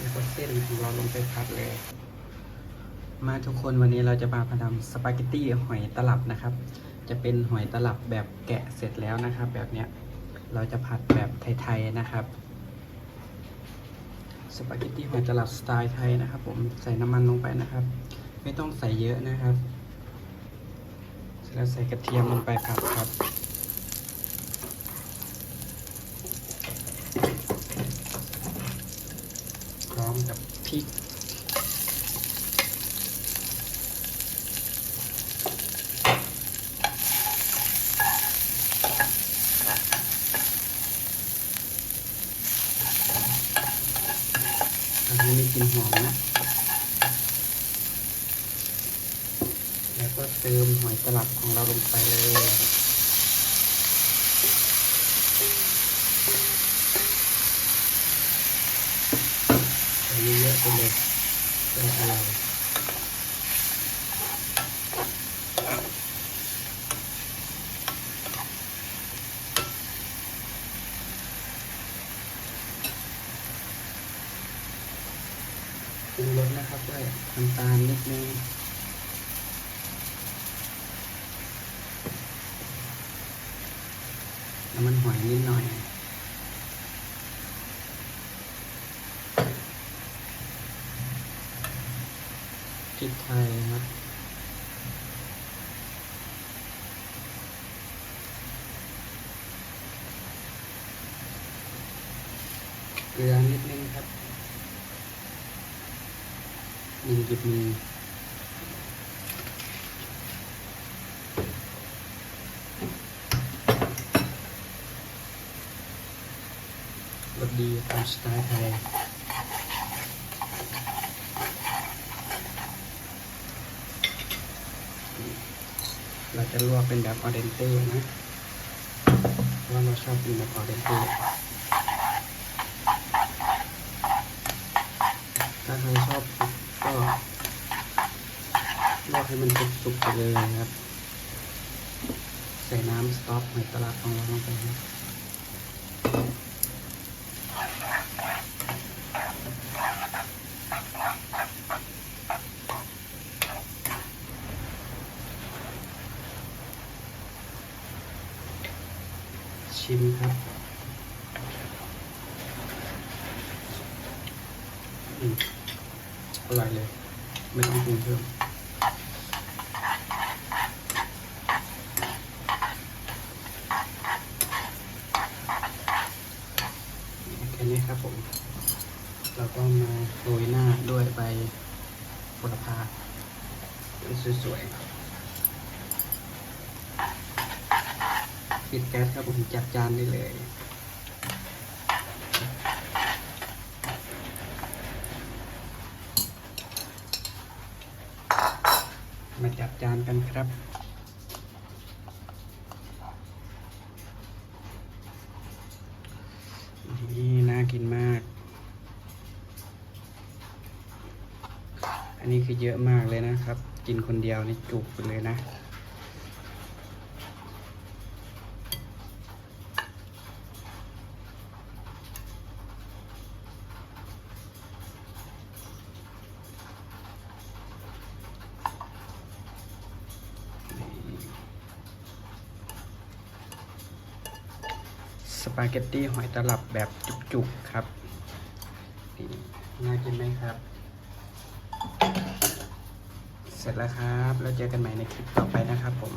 แล้วก็เส้นของเราลงไปผัดเลย มาทุกคนวันนี้เราจะมาพทำสปาเกตตี้หอยตลับนะครับ จะเป็นหอยตลับแบบแกะเสร็จแล้วนะครับ แบบเนี้ยเราจะผัดแบบไทยๆนะครับสปาเกตตี้หอยตลับสไตล์ไทยนะครับ ผมใส่น้ำมันลงไปนะครับ ไม่ต้องใส่เยอะนะครับ แล้วใส่กระเทียมลงไปผัดครับ พร้อมกับพริก อันนี้มีกลิ่นหอมนะ แล้วก็เติมหอยตลับของเราลงไปเลย เยอะๆไปเลยจะได้อร่อยปรุงรสนะครับด้วยน้ำตาลนิดนึงน้ำมันหอยนิดหน่อย พริกไทยครับเกลือนิดนึงครับหนึ่งหยิบมือรสดีตามสไตล์ไทย เราจะลวกเป็นแบบออเดนเต้นะเพราะว่าเราชอบกินแบบออเดนเต้ถ้าใครชอบก็ลวกให้มันสุกๆไปเลยครับ ใส่น้ำสต๊อกหอยตลับของเราลงไปนะ ชิมครับอืมอร่อยเลย ไม่ต้องปรุงเพิ่มแค่นี้ครับผม เราก็มาโรยหน้าด้วยใบโหระพาสวยๆ ปิดแก๊สครับผมจัดจานได้เลย มาจัดจานกันครับนี่น่ากินมาก อันนี้คือเยอะมากเลยนะครับ กินคนเดียวนี่จุกไปเลยนะ ส ปาเกตตี้หอยตลับแบบจุกๆครับนี่น่ากินไหมครับ เสร็จแล้วครับ แล้วเจอกันใหม่ในคลิปต่อไปนะครับผม